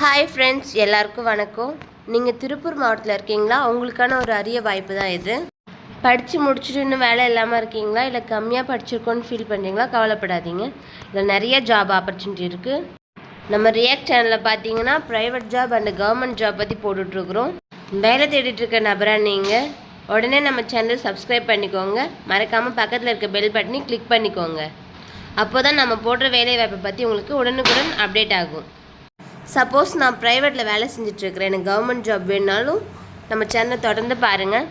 Hi friends எல்லாருக்கும் வணக்கம். நீங்கள் திருப்பூர் மாவட்டத்தில் இருக்கீங்களா? உங்களுக்கான ஒரு அரிய வாய்ப்பு தான் இது. படித்து முடிச்சுட்டு இன்னும் வேலை இல்லாமல் இருக்கீங்களா? இல்லை கம்மியாக படிச்சிருக்கோன்னு ஃபீல் பண்ணுறீங்களா கவலைப்படாதீங்க. இதில் நிறைய ஜாப் ஆப்பர்ச்சுனிட்டி இருக்குது நம்ம ரியாக்ட் சேனலில் பார்த்தீங்கன்னா private job and government job பற்றி போட்டுட்ருக்குறோம். வேலை தேடிட்டு இருக்க நபராக நீங்கள் உடனே நம்ம சேனல் சப்ஸ்கிரைப் பண்ணிக்கோங்க. மறக்காமல் பக்கத்தில் இருக்க பெல் பட்டனி கிளிக் பண்ணிக்கோங்க. அப்போ தான் நம்ம போடுற வேலை வாய்ப்பை பற்றி உங்களுக்கு உடனுக்குடன் அப்டேட் ஆகும். சப்போஸ் நான் ப்ரைவேட்டில் வேலை செஞ்சிட்ருக்கிறேன் எனக்கு கவர்மெண்ட் ஜாப் வேணுனாலும் நம்ம சேனலை தொடர்ந்து பாருங்கள்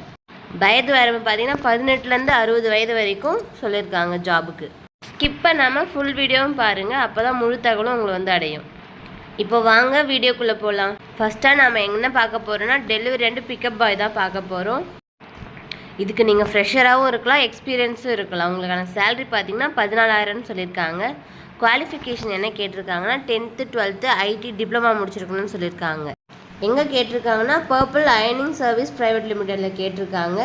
வயது வரம்பு பார்த்தீங்கன்னா பதினெட்டுலேருந்து அறுபது வயது வரைக்கும் சொல்லியிருக்காங்க ஜாபுக்கு ஸ்கிப் பண்ணாமல் ஃபுல் வீடியோவும் பாருங்கள் அப்போ தான் முழு தகவலும் உங்களை வந்து அடையும். இப்போ வாங்க வீடியோக்குள்ளே போகலாம் ஃபஸ்ட்டாக நாம் என்ன பார்க்க போகிறோன்னா டெலிவரி ரெண்டு பிக்கப் பாய் தான் பார்க்க போகிறோம் இதுக்கு நீங்கள் ஃப்ரெஷராகவும் இருக்கலாம் எக்ஸ்பீரியன்ஸும் இருக்கலாம். உங்களுக்கான சேலரி பார்த்தீங்கன்னா பதினாலாயிரம்னு சொல்லியிருக்காங்க. குவாலிஃபிகேஷன் என்ன கேட்டிருக்காங்கன்னா டென்த்து டுவெல்த்து ஐடி டிப்ளமா முடிச்சிருக்கணும்னு சொல்லியிருக்காங்க. எங்கே கேட்டிருக்காங்கன்னா பர்பிள் அயனிங் சர்வீஸ் ப்ரைவேட் லிமிடெடில் கேட்டிருக்காங்க.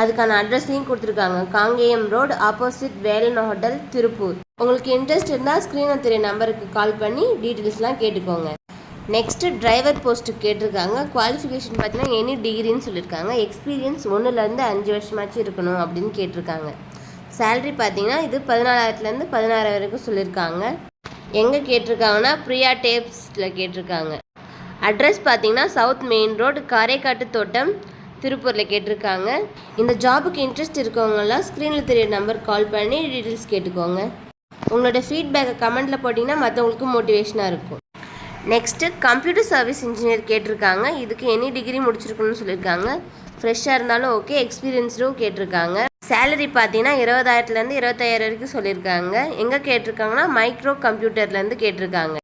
அதுக்கான அட்ரஸையும் கொடுத்துருக்காங்க. Kangeyam road opposite Velan hotel Tiruppur. உங்களுக்கு இன்ட்ரெஸ்ட் இருந்தால் ஸ்க்ரீனில் தெரிய நம்பருக்கு கால் பண்ணி டீட்டெயில்ஸ்லாம் கேட்டுக்கோங்க. நெக்ஸ்ட்டு டிரைவர் போஸ்ட்டு கேட்டிருக்காங்க. குவாலிஃபிகேஷன் பார்த்தீங்கன்னா எனி டிகிரின்னு சொல்லியிருக்காங்க. எக்ஸ்பீரியன்ஸ் ஒன்றுலேருந்து அஞ்சு வருஷமாச்சும் இருக்கணும் அப்படின்னு கேட்டிருக்காங்க. சேலரி பார்த்தீங்கன்னா இது பதினாலாயிரத்துலேருந்து பதினாறாயிரம் வரைக்கும் சொல்லியிருக்காங்க. எங்கே கேட்டிருக்காங்கன்னா பிரியா டேப்ஸில் கேட்டிருக்காங்க. அட்ரஸ் பார்த்தீங்கன்னா சவுத் மெயின் ரோடு காரைக்காட்டு தோட்டம் திருப்பூரில் கேட்டிருக்காங்க. இந்த ஜாபுக்கு இன்ட்ரெஸ்ட் இருக்கவங்கலாம் ஸ்க்ரீனில் தெரிய நம்பர் கால் பண்ணி டீட்டெயில்ஸ் கேட்டுக்கோங்க. உங்களோட ஃபீட்பேக்கை கமெண்ட்டில் போட்டிங்கன்னா மற்றவங்களுக்கு மோட்டிவேஷனாக இருக்கும். நெக்ஸ்ட்டு கம்ப்யூட்டர் சர்வீஸ் இன்ஜினியர் கேட்டிருக்காங்க. இதுக்கு எனி டிகிரி முடிச்சிருக்கணும்னு சொல்லியிருக்காங்க. ஃப்ரெஷ்ஷாக இருந்தாலும் ஓகே எக்ஸ்பீரியன்ஸ்டும் கேட்டிருக்காங்க. சேலரி பார்த்தீங்கன்னா இருபதாயிரத்துலேருந்து இருபத்தாயிரம் வரைக்கும் சொல்லியிருக்காங்க. எங்கே கேட்டிருக்காங்கன்னா? மைக்ரோ கம்ப்யூட்டர்லேருந்து கேட்டிருக்காங்க.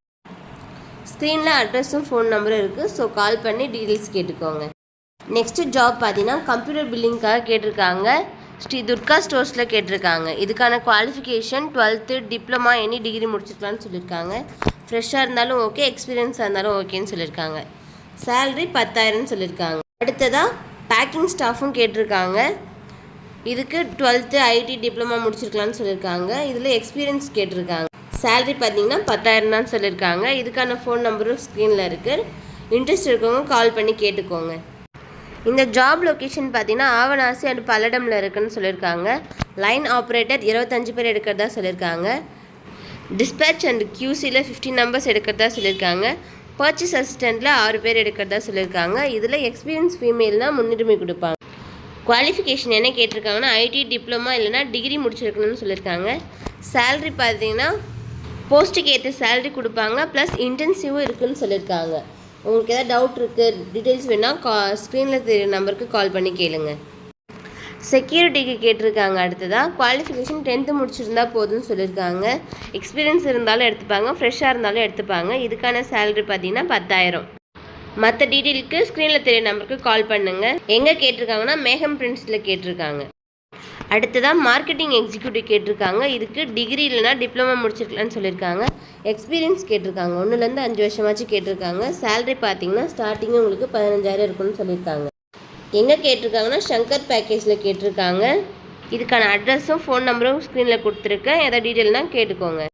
ஸ்க்ரீனில் அட்ரஸும் ஃபோன் நம்பரும் இருக்குது ஸோ கால் பண்ணி டீட்டெயில்ஸ் கேட்டுக்கோங்க. நெக்ஸ்ட்டு ஜாப் பார்த்தீங்கன்னா கம்ப்யூட்டர் பில்லிங்காக கேட்டிருக்காங்க. ஸ்ரீ துர்கா ஸ்டோர்ஸில் கேட்டிருக்காங்க. இதுக்கான qualification twelfth diploma any degree முடிச்சிருக்கலாம்னு சொல்லியிருக்காங்க. ஃப்ரெஷ்ஷாக இருந்தாலும் ஓகே எக்ஸ்பீரியன்ஸாக இருந்தாலும் ஓகேன்னு சொல்லியிருக்காங்க. சேல்ரி பத்தாயிரம்னு சொல்லியிருக்காங்க. அடுத்ததாக பேக்கிங் ஸ்டாஃபும் கேட்டிருக்காங்க. இதுக்கு டுவெல்த்து ஐடி டிப்ளமா முடிச்சிருக்கலாம்னு சொல்லியிருக்காங்க. இதில் எக்ஸ்பீரியன்ஸ் கேட்டிருக்காங்க. சேல்ரி பார்த்தீங்கன்னா பத்தாயிரம் தான் சொல்லியிருக்காங்க. இதுக்கான ஃபோன் நம்பரும் ஸ்க்ரீனில் இருக்குது இன்ட்ரெஸ்ட் இருக்கவங்க கால் பண்ணி கேட்டுக்கோங்க. இந்த ஜாப் லொக்கேஷன் பார்த்தீங்கன்னா ஆவனாசி அண்ட் பல்லடமில் இருக்குன்னு சொல்லியிருக்காங்க. லைன் ஆப்ரேட்டர் இருபத்தஞ்சு பேர் எடுக்கிறதா சொல்லியிருக்காங்க. டிஸ்பேச் அண்ட் கியூசியில் ஃபிஃப்டின் நம்பர்ஸ் எடுக்கிறதா சொல்லியிருக்காங்க பர்ச்சேஸ் அசிஸ்டண்ட்டில் ஆறு பேர் எடுக்கிறதா சொல்லியிருக்காங்க இதில் எக்ஸ்பீரியன்ஸ் ஃபீமேல்னால் முன்னுரிமை கொடுப்பாங்க. குவாலிஃபிகேஷன் என்ன கேட்டிருக்காங்கன்னா ஐடி டிப்ளமா இல்லைனா டிகிரி முடிச்சிருக்கணும்னு சொல்லியிருக்காங்க சேல்ரி பார்த்தீங்கன்னா போஸ்ட்டுக்கு ஏற்ற சேல்ரி கொடுப்பாங்க. ப்ளஸ் இன்டென்சிவும் இருக்குதுன்னு சொல்லியிருக்காங்க உங்களுக்கு ஏதாவது டவுட் இருக்குது டீட்டெயில்ஸ் வேணால் கா ஸ்க்ரீனில் தெரிய நம்பருக்கு கால் பண்ணி கேளுங்கள் செக்யூரிட்டிக்கு கேட்டிருக்காங்க அடுத்ததாக குவாலிஃபிகேஷன் டென்த்து முடிச்சிருந்தா போதும்னு சொல்லியிருக்காங்க எக்ஸ்பீரியன்ஸ் இருந்தாலும் எடுத்துப்பாங்க ஃப்ரெஷ்ஷாக இருந்தாலும் எடுத்துப்பாங்க. இதுக்கான சேலரி பார்த்தீங்கன்னா பத்தாயிரம். மற்ற டீட்டெயிலுக்கு ஸ்க்ரீனில் தெரிய நம்பருக்கு கால் பண்ணுங்கள் எங்கே கேட்டிருக்காங்கன்னா மேகம் பிரின்ஸில் கேட்டிருக்காங்க. அடுத்ததாக மார்க்கெட்டிங் எக்ஸிக்யூட்டிவ் கேட்டிருக்காங்க. இதுக்கு டிகிரி இல்லைனா டிப்ளமா முடிச்சிருக்கலாம்னு சொல்லியிருக்காங்க எக்ஸ்பீரியன்ஸ் கேட்டிருக்காங்க. ஒன்றுலேருந்து அஞ்சு வருஷமாச்சும் கேட்டிருக்காங்க. சேலரி பார்த்தீங்கன்னா ஸ்டார்டிங்கே உங்களுக்கு பதினஞ்சாயிரம் இருக்குன்னு சொல்லியிருக்காங்க எங்கே கேட்டிருக்காங்கன்னா சங்கர் பேக்கேஜில் கேட்டிருக்காங்க. இதுக்கான அட்ரஸும் ஃபோன் நம்பரும் ஸ்க்ரீனில் கொடுத்துருக்கேன். எதாவது டீட்டெயில்னால் கேட்டுக்கோங்க.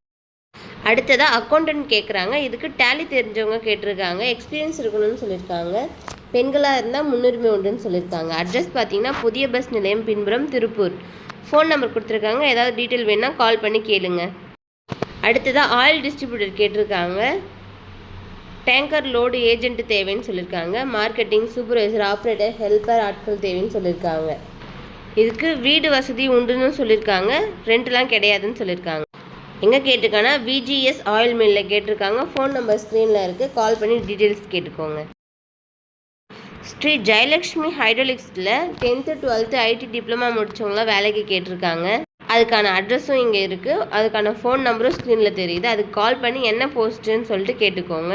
அடுத்ததாக அக்கௌண்டன்ட் கேட்குறாங்க இதுக்கு டேலி தெரிஞ்சவங்க கேட்டிருக்காங்க. எக்ஸ்பீரியன்ஸ் இருக்கணும்னு சொல்லியிருக்காங்க. பெண்களாக இருந்தால் முன்னுரிமை உண்டுன்னு சொல்லியிருக்காங்க. அட்ரஸ் பார்த்தீங்கன்னா புதிய பஸ் நிலையம் பின்புறம் திருப்பூர். ஃபோன் நம்பர் கொடுத்துருக்காங்க. ஏதாவது டீட்டெயில் வேணால் கால் பண்ணி கேளுங்க. அடுத்ததாக ஆயில் டிஸ்ட்ரிபியூட்டர் கேட்டிருக்காங்க. டேங்கர் லோடு ஏஜென்ட் தேவைன்னு சொல்லியிருக்காங்க. மார்க்கெட்டிங் சூப்பர்வைசர் ஆப்ரேட்டர் ஹெல்பர் ஆட்கள் தேவைன்னு சொல்லியிருக்காங்க. இதுக்கு வீடு வசதி உண்டுன்னு சொல்லியிருக்காங்க. ரெண்ட்லாம் கிடையாதுன்னு சொல்லியிருக்காங்க. எங்கே கேட்டிருக்காங்கன்னா விஜிஎஸ் ஆயில் மில்லில் கேட்டிருக்காங்க. ஃபோன் நம்பர் ஸ்க்ரீனில் இருக்குது கால் பண்ணி டீட்டெயில்ஸ் கேட்டுக்கோங்க. ஸ்ரீ ஜெயலக்ஷ்மி ஹைட்ரோலிக்ஸில் டென்த்து டுவெல்த்து ஐடி டிப்ளமா முடித்தவங்களாம் வேலைக்கு கேட்டிருக்காங்க. அதுக்கான அட்ரஸும் இங்கே இருக்குது அதுக்கான ஃபோன் நம்பரும் ஸ்க்ரீனில் தெரியுது. அதுக்கு கால் பண்ணி என்ன போஸ்ட்டுன்னு சொல்லிட்டு கேட்டுக்கோங்க.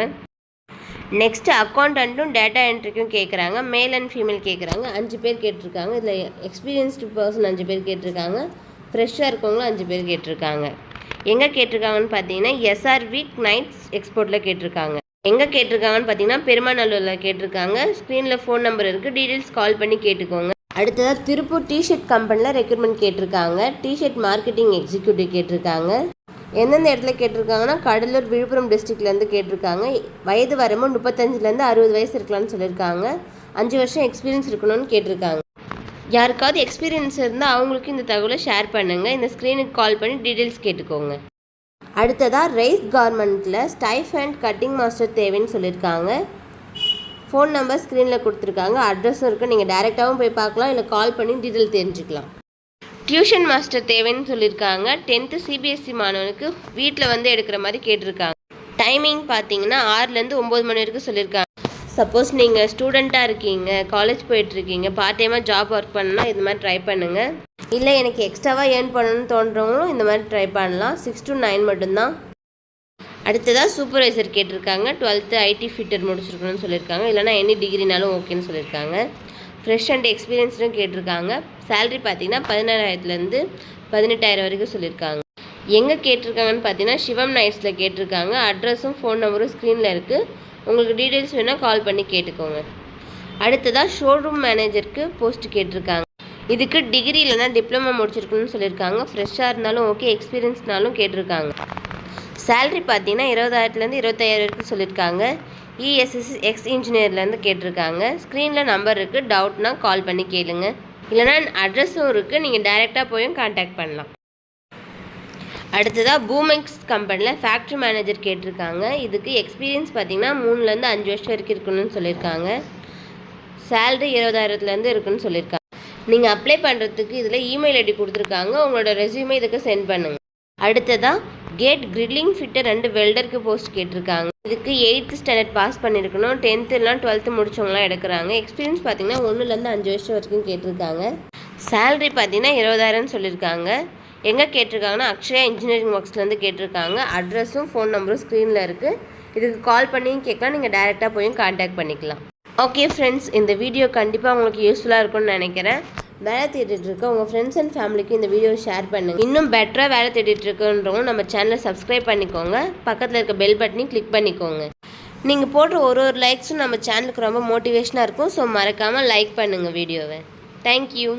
நெக்ஸ்ட்டு அக்கௌண்டண்ட்டும் டேட்டா என்ட்ரிக்கும் கேட்குறாங்க மேல் அண்ட் ஃபீமேல் கேட்குறாங்க அஞ்சு பேர் கேட்டிருக்காங்க. இதில் எக்ஸ்பீரியன்ஸ்டு பர்சன் அஞ்சு பேர் கேட்டிருக்காங்க. ஃப்ரெஷ்ஷாக இருக்கவங்களும் அஞ்சு பேர் கேட்டிருக்காங்க. எங்கே கேட்டிருக்காங்கன்னு பார்த்தீங்கன்னா எஸ்ஆர்வி நைட்ஸ் எக்ஸ்போர்ட்டில் கேட்டிருக்காங்க. எங்கே கேட்டிருக்காங்கன்னு பார்த்தீங்கன்னா பெருமாநல்லூரில் கேட்டிருக்காங்க. ஸ்க்ரீனில் ஃபோன் நம்பர் இருக்குது டீட்டெயில்ஸ் கால் பண்ணி கேட்டுக்கோங்க. அடுத்ததாக திருப்பூர் டிஷர்ட் கம்பெனியில் ரெக்ரூட்மெண்ட் கேட்டிருக்காங்க. டிஷர்ட் மார்க்கெட்டிங் எக்ஸிக்யூட்டிவ் கேட்டிருக்காங்க. எந்தெந்த இடத்துல கேட்டிருக்காங்கன்னா கடலூர் விழுப்புரம் டிஸ்ட்ரிக்ட்லேருந்து கேட்டிருக்காங்க. வயது வரம்பு முப்பத்தஞ்சுலேருந்து அறுபது வயசு இருக்கலாம்னு சொல்லியிருக்காங்க. அஞ்சு வருஷம் எக்ஸ்பீரியன்ஸ் இருக்கணும்னு கேட்டிருக்காங்க. யாருக்காவது எக்ஸ்பீரியன்ஸ் இருந்தால் அவங்களுக்கு இந்த தகவலை ஷேர் பண்ணுங்கள் இந்த ஸ்க்ரீனுக்கு கால் பண்ணி டீட்டெயில்ஸ் கேட்டுக்கோங்க. அடுத்ததாக ரைஸ் கார்மெண்ட்டில் ஸ்டைஃப் அண்ட் கட்டிங் மாஸ்டர் தேவைன்னு சொல்லியிருக்காங்க. ஃபோன் நம்பர் ஸ்க்ரீனில் கொடுத்துருக்காங்க. அட்ரஸும் இருக்குது நீங்கள் டேரெக்டாகவும் போய் பார்க்கலாம். இல்லை கால் பண்ணி டீட்டெயில் தெரிஞ்சுக்கலாம். டியூஷன் மாஸ்டர் தேவைன்னு சொல்லியிருக்காங்க. டென்த்து சிபிஎஸ்சி மாணவனுக்கு வீட்டில் வந்து எடுக்கிற மாதிரி கேட்டிருக்காங்க. டைமிங் பார்த்தீங்கன்னா ஆறுலேருந்து ஒம்பது மணி வரைக்கும் சொல்லியிருக்காங்க. சப்போஸ் நீங்கள் ஸ்டூடெண்ட்டாக இருக்கீங்க காலேஜ் போயிட்டுருக்கீங்க பார்ட் டைமாக ஜாப் ஒர்க் பண்ணால் இது மாதிரி ட்ரை பண்ணுங்கள் இல்லை எனக்கு எக்ஸ்ட்ராவாக ஏர்ன் பண்ணணும்னு தோன்றவங்களும் இந்த மாதிரி ட்ரை பண்ணலாம். சிக்ஸ் டு நைன் மட்டும்தான். அடுத்ததாக சூப்பர்வைசர் கேட்டிருக்காங்க. டுவெல்த்து ஐடி ஃபிட்டர் முடிச்சிருக்கணும்னு சொல்லியிருக்காங்க. இல்லைனா எனி டிகிரினாலும் ஓகேன்னு சொல்லியிருக்காங்க. ஃப்ரெஷ் அண்ட் எக்ஸ்பீரியன்ஸ்டும் கேட்டிருக்காங்க. சேலரி பார்த்தீங்கன்னா பதினேழாயிரத்துலேருந்து பதினெட்டாயிரம் வரைக்கும் சொல்லியிருக்காங்க. எங்கே கேட்டிருக்காங்கன்னு பார்த்தீங்கன்னா சிவம் நைட்ஸில் கேட்டிருக்காங்க. அட்ரஸும் ஃபோன் நம்பரும் ஸ்க்ரீனில் இருக்குது உங்களுக்கு டீட்டெயில்ஸ் வேணால் கால் பண்ணி கேட்டுக்கோங்க. அடுத்ததாக ஷோரூம் மேனேஜருக்கு போஸ்ட் கேட்டிருக்காங்க. இதுக்கு டிகிரி இல்லைனா டிப்ளமோ முடிச்சிருக்கணும்னு சொல்லியிருக்காங்க. ஃப்ரெஷ்ஷாக இருந்தாலும் ஓகே எக்ஸ்பீரியன்ஸ்னாலும் கேட்டிருக்காங்க. சேல்ரி பார்த்தீங்கன்னா இருபதாயிரத்துலேருந்து இருபத்தாயிரம் வரைக்கும் சொல்லியிருக்காங்க. இஎஸ்எஸ் எக்ஸ் இன்ஜினியர்லேருந்து கேட்டிருக்காங்க. ஸ்க்ரீனில் நம்பர் இருக்குது டவுட்னா கால் பண்ணி கேளுங்க. இல்லைனா அட்ரஸும் இருக்குது நீங்கள் டைரெக்டாக போயும் காண்டாக்ட் பண்ணலாம். அடுத்ததாக பூமெக்ஸ் கம்பெனியில் ஃபேக்ட்ரி மேனேஜர் கேட்டிருக்காங்க. இதுக்கு எக்ஸ்பீரியன்ஸ் பார்த்தீங்கன்னா மூணுலேருந்து அஞ்சு வருஷம் வரைக்கும் இருக்கணும்னு சொல்லியிருக்காங்க. சேல்ரி இருபதாயிரத்துலேருந்து இருக்குன்னு சொல்லியிருக்காங்க. நீங்கள் அப்ளை பண்ணுறதுக்கு இதில் இமெயில் ஐடி கொடுத்துருக்காங்க. உங்களோட ரெசியூமே இதுக்கு சென்ட் பண்ணுங்கள் அடுத்ததாக கேட் கிரில்லிங் ஃபிட்டர் ரெண்டு வெல்டருக்கு போஸ்ட் கேட்டிருக்காங்க. இதுக்கு எயித்து ஸ்டாண்டர்ட் பாஸ் பண்ணியிருக்கணும் டென்த்துலாம் டுவெல்த்து முடிச்சவங்களாம் எடுக்கிறாங்க. எக்ஸ்பீரியன்ஸ் பார்த்தீங்கன்னா ஒன்றுலேருந்து அஞ்சு வருஷம் வரைக்கும் கேட்டிருக்காங்க. சேலரி பார்த்தீங்கன்னா இருபதாயிரம்னு சொல்லியிருக்காங்க எங்கே கேட்டிருக்காங்கன்னா அக்ஷயா இன்ஜினியரிங் ஒர்க்ஸ்லேருந்து கேட்டிருக்காங்க. அட்ரஸும் ஃபோன் நம்பரும் ஸ்க்ரீனில் இருக்குது இதுக்கு கால் பண்ணியும் கேட்கலாம். நீங்கள் டேரெக்டாக போயும் காண்டாக்ட் பண்ணிக்கலாம். ஓகே ஃப்ரெண்ட்ஸ் இந்த வீடியோ கண்டிப்பாக உங்களுக்கு யூஸ்ஃபுல்லாக இருக்கும்னு நினைக்கிறேன். வேலை தேடிட்டு இருக்க உங்கள் ஃப்ரெண்ட்ஸ் அண்ட் ஃபேமிலிக்கு இந்த வீடியோ ஷேர் பண்ணுங்கள் இன்னும் பெட்டராக வேலை தேடிட்டு இருக்குன்றவங்க நம்ம சேனலை சப்ஸ்கிரைப் பண்ணிக்கோங்க. பக்கத்தில் இருக்க பெல் பட்டனையும் கிளிக் பண்ணிக்கோங்க. நீங்கள் போடுற ஒரு ஒரு லைக்ஸும் நம்ம சேனலுக்கு ரொம்ப மோட்டிவேஷனாக இருக்கும். ஸோ மறக்காமல் லைக் பண்ணுங்கள் வீடியோவை தேங்க்யூ